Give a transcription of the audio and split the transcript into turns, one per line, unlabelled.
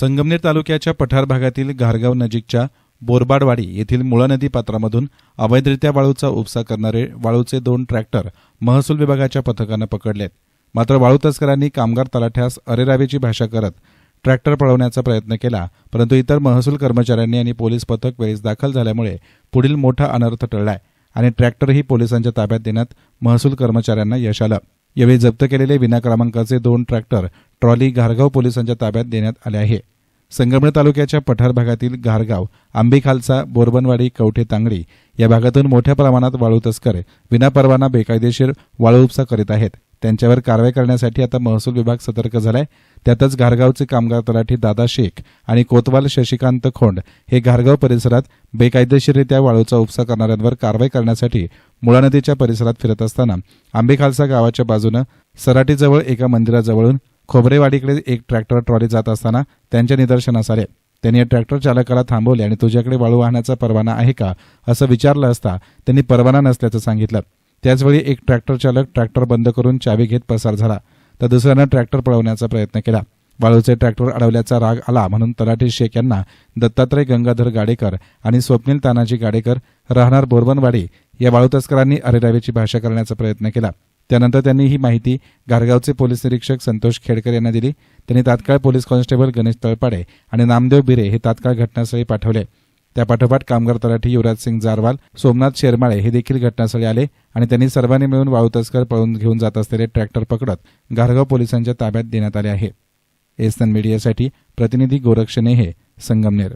संगमनेर तालुक्याच्या पठार भागातील घारगाव नजीकच्या बोरबाडवाडी येथील मुळा नदी पात्रामधून अवैधरित्या वाळूचा उपसा करणारे वाळूचे दोन ट्रॅक्टर महसूल विभागाच्या पथकानं पकडलेत. मात्र वाळू तस्करांनी कामगार तलाठ्यास अरेरावीची भाषा करत ट्रॅक्टर पळवण्याचा प्रयत्न केला परंतु इतर महसूल कर्मचाऱ्यांनी आणि पोलीस पथक वेळीच दाखल झाल्यामुळे पुढील मोठा अनर्थ टळलाय आणि ट्रॅक्टरही पोलिसांच्या ताब्यात देण्यात महसूल कर्मचाऱ्यांना यश आलं. यावेळी जप्त केलेले विनाक्रमांकाचे दोन ट्रॅक्टर ट्रॉली घारगाव पोलिसांच्या ताब्यात देण्यात आले आहे. संगमनेर तालुक्याच्या पठार भागातील घारगाव आंबेखालचा बोरबनवाडी कवठे तांगडी या भागातून मोठ्या प्रमाणात वाळू तस्कर विनापरवाना बेकायदेशीर वाळू उपसा करीत आहेत. त्यांच्यावर कारवाई करण्यासाठी आता महसूल विभाग सतर्क झालाय. त्यातच घारगावचे कामगार तलाठी दादा शेख आणि कोतवाल शशिकांत खोंड हे घारगाव परिसरात बेकायदेशीररित्या वाळूचा उपसा करणाऱ्यांवर कारवाई करण्यासाठी मुळा नदीच्या परिसरात फिरत असताना आंबेखालसा गावाच्या बाजूनं सराटीजवळ एका मंदिराजवळून खोबरेवाडीकडे एक ट्रॅक्टर ट्रॉली जात असताना त्यांच्या निदर्शनास आले. त्यांनी या ट्रॅक्टर चालकाला थांबवले आणि तुझ्याकडे वाळू वाहण्याचा परवाना आहे का? असं विचारलं असता त्यांनी परवाना नसल्याचं सांगितलं. त्याचवेळी एक ट्रॅक्टर चालक ट्रॅक्टर बंद करून चावी घेत पसार झाला. तर दुसऱ्यानं ट्रॅक्टर पळवण्याचा प्रयत्न केला. वाळूचे ट्रॅक्टर अडवल्याचा राग आला म्हणून तलाठी शेख यांना दत्तात्रय गंगाधर गाडेकर आणि स्वप्नील तानाजी गाडेकर राहणार बोरबनवाडी या वाळू तस्करांनी अरेरावीची भाषा करण्याचा प्रयत्न केला. त्यानंतर त्यांनी ही माहिती घारगावचे पोलीस निरीक्षक संतोष खेडकर यांना दिली. त्यांनी तात्काळ पोलीस कॉन्स्टेबल गणेश तळपाडे आणि नामदेव बिरे हे तात्काळ घटनास्थळी पाठवले. त्यापाठोपाठ कामगार तलाठी युवराज सिंग जारवाल सोमनाथ शेरमाळे हे देखील घटनास्थळी आले आणि त्यांनी सर्वांनी मिळून वाळू तस्कर पळून घेऊन जात असलेले ट्रॅक्टर पकडत घारगाव पोलिसांच्या ताब्यात देण्यात आले आहे. एसन मीडियासाठी प्रतिनिधी गोरक्ष नेहे संगमनेर.